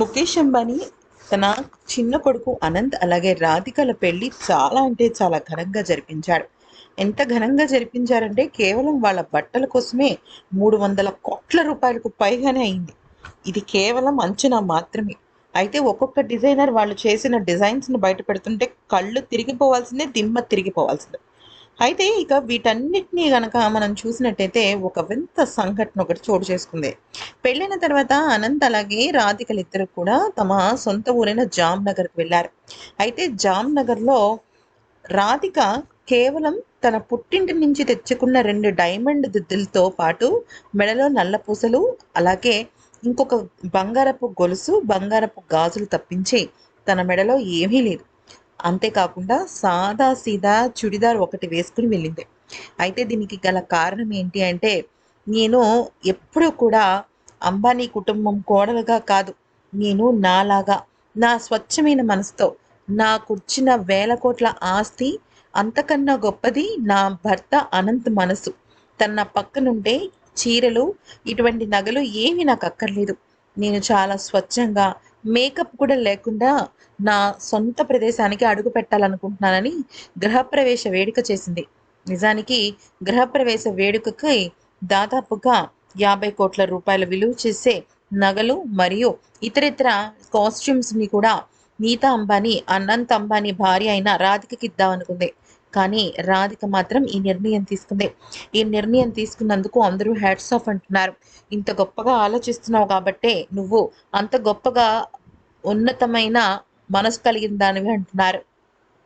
ముఖేష్ అంబానీ తన చిన్న కొడుకు అనంత్ అలాగే రాధికల పెళ్ళి చాలా అంటే చాలా ఘనంగా జరిపించాడు. ఎంత ఘనంగా జరిపించారంటే కేవలం వాళ్ళ బట్టల కోసమే మూడు వందల కోట్ల రూపాయలకు పైగానే అయింది. ఇది కేవలం అంచనా మాత్రమే. అయితే ఒక్కొక్క డిజైనర్ వాళ్ళు చేసిన డిజైన్స్ను బయట పెడుతుంటే కళ్ళు తిరిగిపోవాల్సిందే దిమ్మ తిరిగిపోవాల్సిందే. అయితే ఇక వీటన్నిటినీ గనక మనం చూసినట్టయితే ఒక వింత సంఘటన ఒకటి చోటు చేసుకుంది. పెళ్ళైన తర్వాత అనంత్ అలాగే రాధికలు ఇద్దరు కూడా తమ సొంత ఊరైన జామ్నగర్కి వెళ్ళారు. అయితే జామ్నగర్లో రాధిక కేవలం తన పుట్టింటి నుంచి తెచ్చుకున్న రెండు డైమండ్ దిద్దులతో పాటు మెడలో నల్ల పూసలు అలాగే ఇంకొక బంగారపు గొలుసు బంగారపు గాజులు తప్పించి తన మెడలో ఏమీ లేదు. అంతేకాకుండా సాదా సీదా చుడిదార్ ఒకటి వేసుకుని వెళ్ళింది. అయితే దీనికి గల కారణం ఏంటి అంటే నేను ఎప్పుడూ కూడా అంబానీ కుటుంబం కోడలుగా కాదు. నేను నాలాగా నా స్వచ్ఛమైన మనసుతో నాకుచ్చిన వేల కోట్ల ఆస్తి అంతకన్నా గొప్పది నా భర్త అనంత్ మనసు. తన పక్కనుండే చీరలు ఇటువంటి నగలు ఏమీ నాకు అక్కర్లేదు. నేను చాలా స్వచ్ఛంగా మేకప్ కూడా లేకుండా నా సొంత ప్రదేశానికి అడుగు పెట్టాలనుకుంటున్నానని గృహప్రవేశ వేడుక చేసింది. నిజానికి గృహప్రవేశ వేడుకకి దాదాపుగా యాభై కోట్ల రూపాయల విలువ చేసే నగలు మరియు ఇతరితర కాస్ట్యూమ్స్ని కూడా నీతా అంబానీ అనంత్ అంబానీ భార్య అయిన రాధికకి ఇద్దామనుకుంది. కానీ రాధిక మాత్రం ఈ నిర్ణయం తీసుకుంది. ఈ నిర్ణయం తీసుకున్నందుకు అందరూ హ్యాట్స్ ఆఫ్ అంటున్నారు. ఇంత గొప్పగా ఆలోచిస్తున్నావు కాబట్టే నువ్వు అంత గొప్పగా ఉన్నతమైన మనసు కలిగిన దానివి అంటున్నారు.